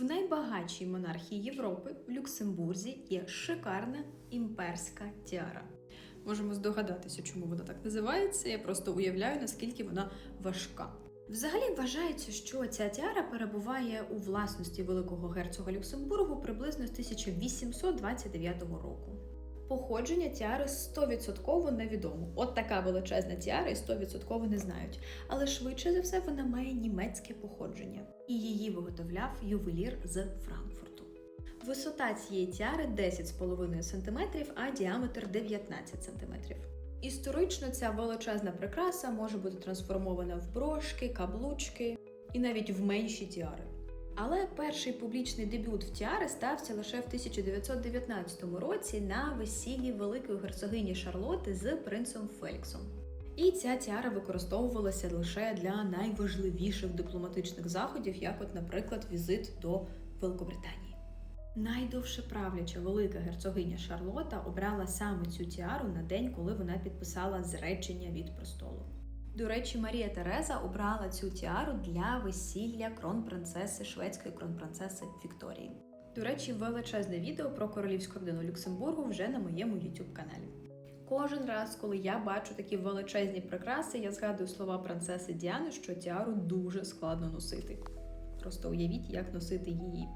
В найбагатшій монархії Європи в Люксембурзі є шикарна імперська тіара. Можемо здогадатися, чому вона так називається. Я просто уявляю, наскільки вона важка. Взагалі вважається, що ця тіара перебуває у власності великого герцога Люксембургу приблизно з 1829 року. Походження тіари 100% невідомо. От така величезна тіара і 100% не знають. Але швидше за все вона має німецьке походження. І її виготовляв ювелір з Франкфурту. Висота цієї тіари 10,5 см, а діаметр 19 см. Історично ця величезна прикраса може бути трансформована в брошки, каблучки і навіть в менші тіари. Але перший публічний дебют в тіари стався лише в 1919 році на весіллі великої герцогині Шарлоти з принцем Феліксом. І ця тіара використовувалася лише для найважливіших дипломатичних заходів, як, от, наприклад, візит до Великобританії. Найдовше правляча велика герцогиня Шарлота обрала саме цю тіару на день, коли вона підписала зречення від престолу. До речі, Марія Тереза обрала цю тіару для весілля кронпринцеси шведської кронпринцеси Вікторії. До речі, величезне відео про королівську родину Люксембургу вже на моєму youtube каналі. Кожен раз, коли я бачу такі величезні прикраси, я згадую слова принцеси Діани, що тіару дуже складно носити. Просто уявіть, як носити її.